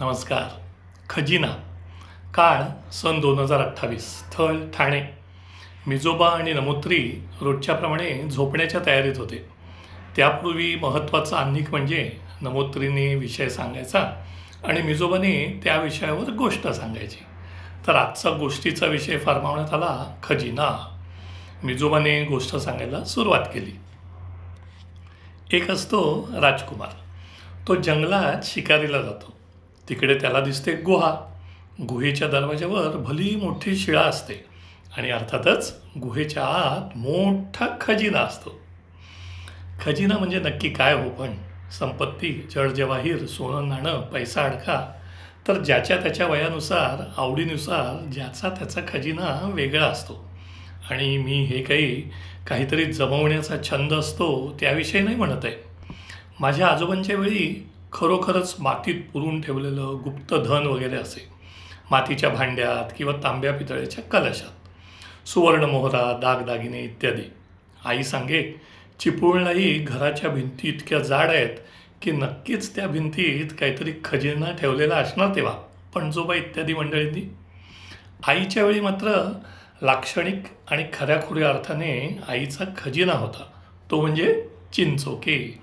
नमस्कार. खजिना. काळ सन दोन हजार अठ्ठावीस. स्थळ ठाणे. मिजोबा आणि नमोत्री रोजच्याप्रमाणे झोपण्याच्या तयारीत होते. त्यापूर्वी महत्त्वाचं आणिक म्हणजे नमोत्रीने विषय सांगायचा आणि मिजोबाने त्या विषयावर गोष्ट सांगायची. तर आजचा गोष्टीचा विषय फरमावण्यात आला खजिना. मिजोबाने गोष्ट सांगायला सुरुवात केली. एक असतो राजकुमार. तो जंगलात शिकारीला जातो. तिकडे त्याला दिसते गुहा. गुहेच्या दरवाज्यावर भली मोठी शिळा असते आणि अर्थातच गुहेच्या आत मोठा खजिना असतो. खजिना म्हणजे नक्की काय हो पण? संपत्ती जडजवाहीर सोनं नाणं पैसा अडका. तर ज्याच्या त्याच्या वयानुसार आवडीनुसार ज्याचा त्याचा खजिना वेगळा असतो. आणि मी हे काही काहीतरी जमवण्याचा छंद असतो त्याविषयी नाही म्हणत आहे. माझ्या आजोबांच्या वेळी खरोखरच मातीत पुरून ठेवलेलं गुप्त धन वगैरे असे. मातीच्या भांड्यात किंवा तांब्या पितळ्याच्या कलशात. सुवर्णमोहरा दागदागिने इत्यादी. आई सांगे चिपळूणलाही घराच्या भिंती इतक्या जाड आहेत की नक्कीच त्या भिंतीत काहीतरी खजिना ठेवलेला असणार तेव्हा. पणजोबा इत्यादी मंडळींनी. आईच्या वेळी मात्र लाक्षणिक आणि खऱ्याखुऱ्या अर्थाने आईचा खजिना होता. तो म्हणजे चिंचोके.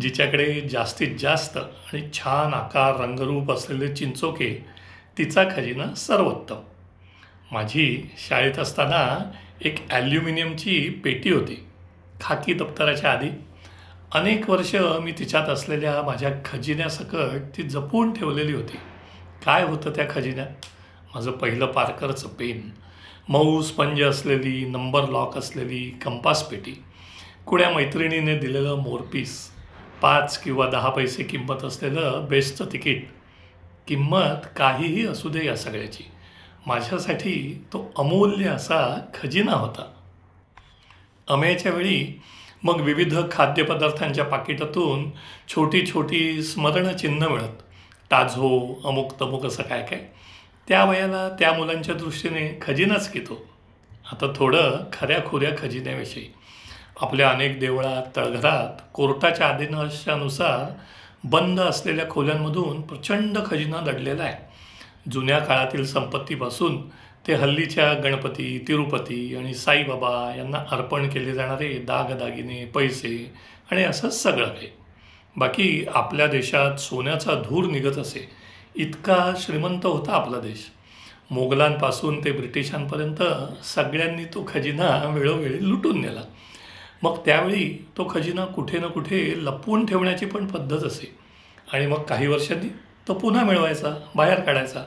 जिच्याकडे जास्तीत जास्त आणि छान आकार रंगरूप असलेले चिंचोके तिचा खजिना सर्वोत्तम. माझी शाळेत असताना एक ॲल्युमिनियमची पेटी होती. खाकी दप्तराच्या आधी. अनेक वर्ष मी तिच्यात असलेल्या माझ्या खजिन्यासकट ती जपून ठेवलेली होती. काय होतं त्या खजिन्यात? माझं पहिलं पारकरचं पेन मऊ स्पंज असलेली नंबर लॉक असलेली कंपास पेटी कुण्या मैत्रिणीने दिलेलं मोरपीस पाच किंवा दहा पैसे किंमत असलेलं बेस्टचं तिकीट. किंमत काहीही असू दे या सगळ्याची. माझ्यासाठी तो अमूल्य असा खजिना होता. अमेच्या वेळी मग विविध खाद्यपदार्थांच्या पाकिटातून छोटी छोटी स्मरणचिन्ह मिळत. टाझो अमुक तमुक असं काय काय. त्या वयाला त्या मुलांच्या दृष्टीने खजिनाच घेतो आता थोडं खऱ्या खुऱ्या खजिन्याविषयी. आपल्या अनेक देवळात तळघरात कोर्टाच्या आदेशानुसार बंद असलेल्या खोल्यांमधून प्रचंड खजिना दडलेला आहे. जुन्या काळातील संपत्तीपासून ते हल्लीच्या गणपती तिरुपती आणि साईबाबा यांना अर्पण केले जाणारे दागदागिने पैसे आणि असंच सगळं काही. बाकी आपल्या देशात सोन्याचा धूर निघत असे इतका श्रीमंत होता आपला देश. मोगलांपासून ते ब्रिटिशांपर्यंत सगळ्यांनी तो खजिना वेळोवेळी लुटून नेला. मग त्यावेळी तो खजिना कुठे ना कुठे लपवून ठेवण्याची पण पद्धत असे. आणि मग काही वर्षांनी तो पुन्हा मिळवायचा बाहेर काढायचा.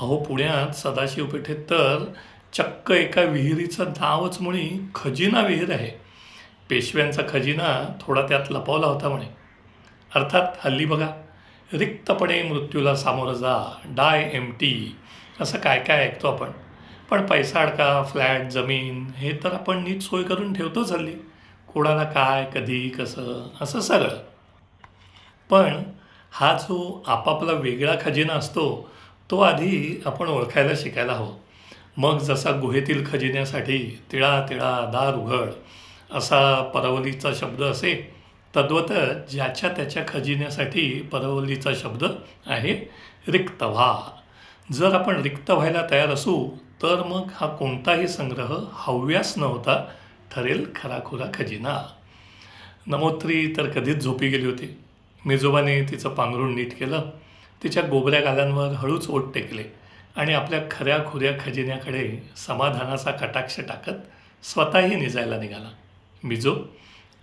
अहो पुण्यात सदाशिव पेठेत तर चक्क एका विहिरीचं नावच मुळी खजिना विहीर आहे. पेशव्यांचा खजिना थोडा त्यात लपवला होता म्हणे. अर्थात हल्ली बघा रिक्तपणे मृत्यूला सामोरं जा डाय एम टी असं काय काय ऐकतो आपण. पण पैसा अडका फ्लॅट जमीन हे तर आपण नीट सोय करून ठेवतोच हल्ली. कोणाला काय कधी कसं असं सगळं. पण हा जो आपापला वेगळा खजिना असतो तो आधी आपण ओळखायला शिकायला हवं. मग जसा गुहेतील खजिन्यासाठी तिळा तिळा दार उघड असा परवलीचा शब्द असे तद्वत ज्याच्या त्याच्या खजिन्यासाठी परवलीचा शब्द आहे रिक्त व्हा जर आपण रिक्त व्हायला तयार असू तर मग हा कोणताही संग्रह हव्यास न होता ठरेल खराखुरा खजिना. नमोत्री तर कधीच झोपी गेली होती. मेजोबाने तिचं पांघरूण नीट केलं. तिच्या गोबऱ्या गालांवर हळूच ओट टेकले आणि आपल्या खऱ्या खुऱ्या खजिन्याकडे समाधानाचा कटाक्ष टाकत स्वतःही निजायला निघाला. मिजो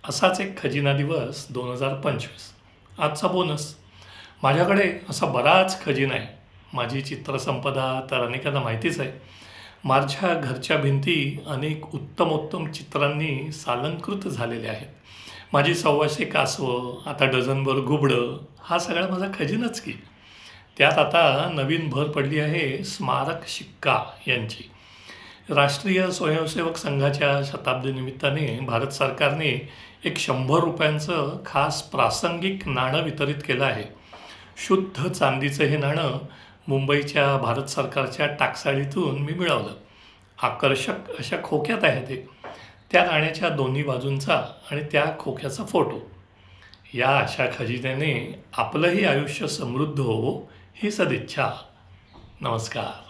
असाच एक खजिना दिवस दोन हजार पंचवीस. आजचा बोनस. माझ्याकडे असा बराच खजिना आहे. माझी चित्रसंपदा तर अनेकांना माहितीच आहे. माझ्या घरच्या भिंती अनेक उत्तमोत्तम चित्रांनी सालंकृत झालेल्या आहेत. माझी सव्वाशे कासवं आता डझनभर घुबडं हा सगळा माझा खजिनाच की. त्यात आता नवीन भर पडली आहे स्मारक शिक्का यांची. राष्ट्रीय स्वयंसेवक संघाच्या शताब्दीनिमित्ताने भारत सरकारने एक शंभर रुपयांचं खास प्रासंगिक नाणं वितरित केलं आहे. शुद्ध चांदीचं हे नाणं मुंबईच्या भारत सरकारच्या टाकसाळीतून मी मिळवलं. आकर्षक अशा खोक्यात आहे ते त्या नाण्याच्या दोन्ही बाजूंचा आणि त्या खोक्याचा फोटो. या अशा खजिन्याने आपलंही आयुष्य समृद्ध होवो ही सदिच्छा. नमस्कार.